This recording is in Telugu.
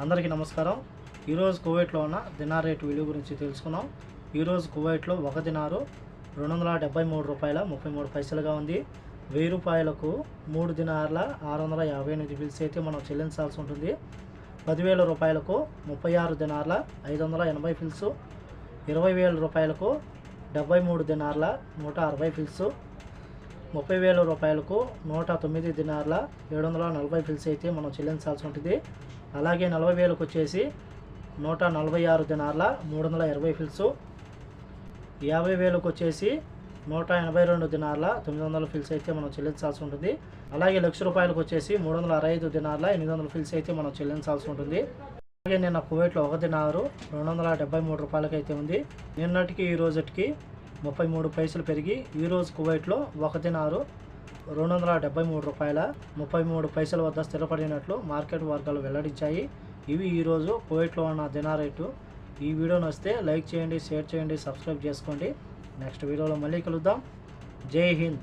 అందరికీ నమస్కారం. ఈరోజు కువైట్లో ఉన్న దినార్ రేటు విలువ గురించి తెలుసుకున్నాం. ఈరోజు కువైట్లో ఒక దినారు రెండు వందల డెబ్బై మూడు రూపాయల ముప్పై మూడు పైసలుగా ఉంది. వెయ్యి రూపాయలకు మూడు దినార్ల ఆరు వందల యాభై ఎనిమిది బిల్స్ అయితే మనం చెల్లించాల్సి ఉంటుంది. పదివేల రూపాయలకు ముప్పై ఆరు దినార్ల ఐదు వందల ఎనభై ఫిల్స్ ఇరవై వేల రూపాయలకు డెబ్బై మూడు దినార్ల నూట అరవై ఫిల్స్ ముప్పై వేల రూపాయలకు నూట తొమ్మిది దినార్ల ఏడు వందల నలభై ఫిల్స్ అయితే మనం చెల్లించాల్సి ఉంటుంది. అలాగే నలభై వేలకు వచ్చేసి నూట నలభై ఆరు దినార్ల మూడు వందల ఇరవై ఫిల్స్. యాభై వేలకు వచ్చేసి నూట ఎనభై రెండు దినార్ల తొమ్మిది వందల ఫిల్స్ అయితే మనం చెల్లించాల్సి ఉంటుంది. అలాగే లక్ష రూపాయలకు వచ్చేసి మూడు వందల అరవై ఐదు దినార్ల ఎనిమిది వందల ఫిల్స్ అయితే మనం చెల్లించాల్సి ఉంటుంది. అలాగే నిన్న కువైట్లో ఒక దినారు రెండు వందల డెబ్బై మూడు రూపాయలకి అయితే ఉంది. నిన్నటికి ఈ రోజుకి ముప్పై మూడు పైసలు పెరిగి ఈ రోజు కువైట్లో ఒక దినారు రెండు వందల డెబ్బై మూడు రూపాయల ముప్పై మూడు పైసల వద్ద స్థిరపడినట్లు మార్కెట్ వర్గాలు వెల్లడించాయి. ఇవి ఈరోజు కువైట్లో ఉన్న దినా రేటు. ఈ వీడియో నచ్చితే లైక్ చేయండి షేర్ చేయండి సబ్స్క్రైబ్ చేసుకోండి. నెక్స్ట్ వీడియోలో మళ్ళీ కలుద్దాం. జై హింద్.